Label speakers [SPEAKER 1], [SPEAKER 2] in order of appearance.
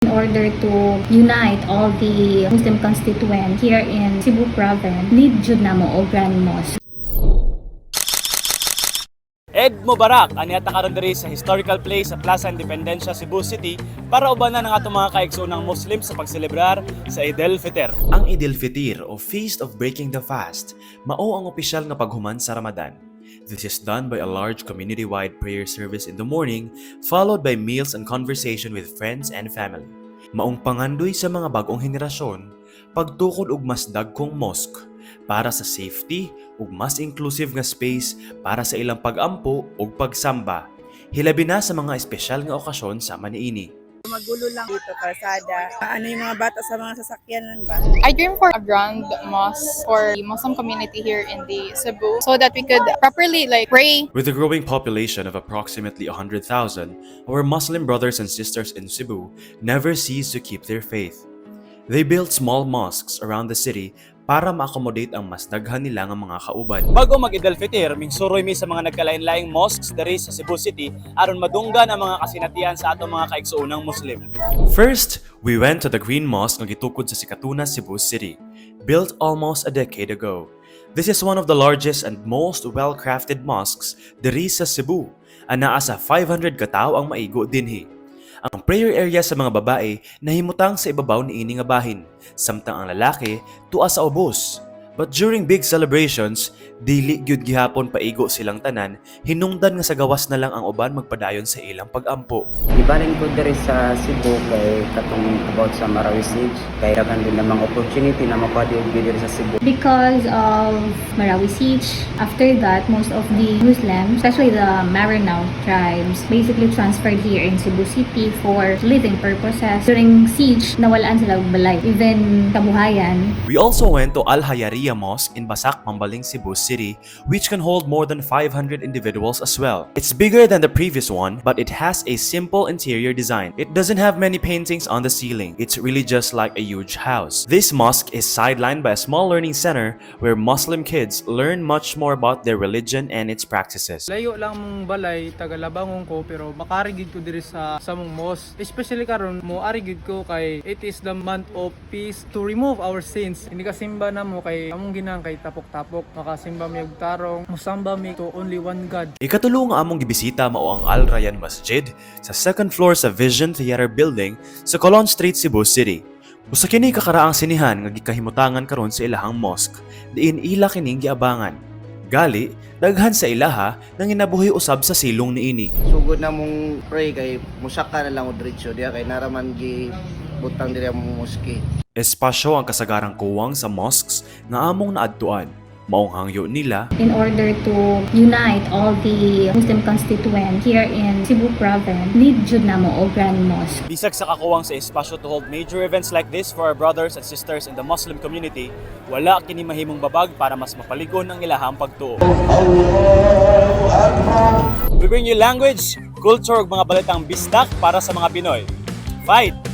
[SPEAKER 1] in order to unite all the Muslim constituents here in Cebu province, need jud namo og Grand Mosque.
[SPEAKER 2] Ed Mubarak, aniata karon diri sa historical place sa Plaza Independencia, Cebu City para ubanan ang atong mga kaigsoonang Muslim sa pagselebrar sa Eid al-Fitr.
[SPEAKER 3] Ang Eid al-Fitr o Feast of Breaking the Fast mao ang opisyal nga paghuman sa Ramadan. This is done by a large community-wide prayer service in the morning followed by meals and conversation with friends and family. Maong pangandoy sa mga bagong henerasyon, pagtukod og mas dagkong mosque para sa safety ug mas inclusive nga space para sa ilang pag-ampo ug pagsamba. Hilabi na sa mga espesyal nga okasyon sama niini.
[SPEAKER 4] Magulo lang dito, kalsada. Ano yung mga bata sa mga sasakyan lang ba?
[SPEAKER 5] I dream for a grand mosque for the Muslim community here in the Cebu so that we could properly like pray
[SPEAKER 3] With a growing population of approximately 100,000, our Muslim brothers and sisters in Cebu never cease to keep their faith. They built small mosques around the city para ma-accommodate ang mas daghan nila nga mga kauban.
[SPEAKER 2] Bago mag Eid al-Fitr, mingsuroy mi sa mga nagkalain-laing mosques diri sa Cebu City aron madunggan ang mga kasinatian sa atong mga kaigsoonang Muslim.
[SPEAKER 3] First, we went to the Green Mosque nga gitukod sa Sikatuna, Cebu City, built almost a decade ago. This is one of the largest and most well-crafted mosques diri sa Cebu. Anaa sa 500 katao ang maigo dinhi. Ang prayer area sa mga babae nahimutang sa ibabaw ni ini nga bahin, samtang ang lalaki tuwa sa ubos. But during big celebrations, dili gyud gihapon paigo silang tanan, hinungdan nga sa gawas na lang ang uban magpadayon sa ilang pagampo.
[SPEAKER 6] Ibalin ko diri sa Cebu kay katong about sa Marawi Siege kay daghan din namang opportunity na makuha di diri sa Cebu.
[SPEAKER 1] Because of Marawi siege, after that, most of the Muslims, especially the Maranao tribes, basically transferred here in Cebu City for living purposes. During siege, nawalaan sila og balay. Even kabuhayan,
[SPEAKER 3] We also went to Al Hayariya Mosque in Basak, Mambaling, Cebu City, which can hold more than 500 individuals as well. It's bigger than the previous one, but it has a simple interior design. It doesn't have many paintings on the ceiling. It's really just like a huge house. This mosque is sidelined by a small learning center where Muslim kids learn much more about their religion and its practices.
[SPEAKER 7] Layo lang mong balay, tagalabangong ko, pero makarigid ko diri sa sa mong mosque. Especially karon mo arigid ko kay it is the month of peace to remove our sins. Hindi ka simba na mo kay among ginang kay tapok-tapok. Makasimba mi og tarong, musamba mi to only one God.
[SPEAKER 3] Ikatulo nga among gibisita mao ang Al Rayyan Masjid sa second floor sa Vision Theater Building sa Colon Street, Cebu City. Usa kini kakaraang sinihan nga gikahimutangan karon sa ilahang mosque, diin ila kining giabangan. Gali, daghan sa ilaha nang inabuhi usab sa silong niini.
[SPEAKER 8] sugod na mong pray kay musaka na lang o diretso diya kay naraman gi butang diri ang moski.
[SPEAKER 3] Espasyo ang kasagarang kuwang sa mosques nga among naadtuan. Maong hangyo nila
[SPEAKER 1] in order to unite all the Muslim constituents here in Cebu province, need jud namo og Grand Mosque.
[SPEAKER 2] Bisag sa kakuwang sa espasyo to hold major events like this for our brothers and sisters in the Muslim community, wala kini mahimong babag para mas mapaligon ang ilahang pagtuo. We bring you language, culture ug mga balitang bisdak para sa mga Pinoy. Fight!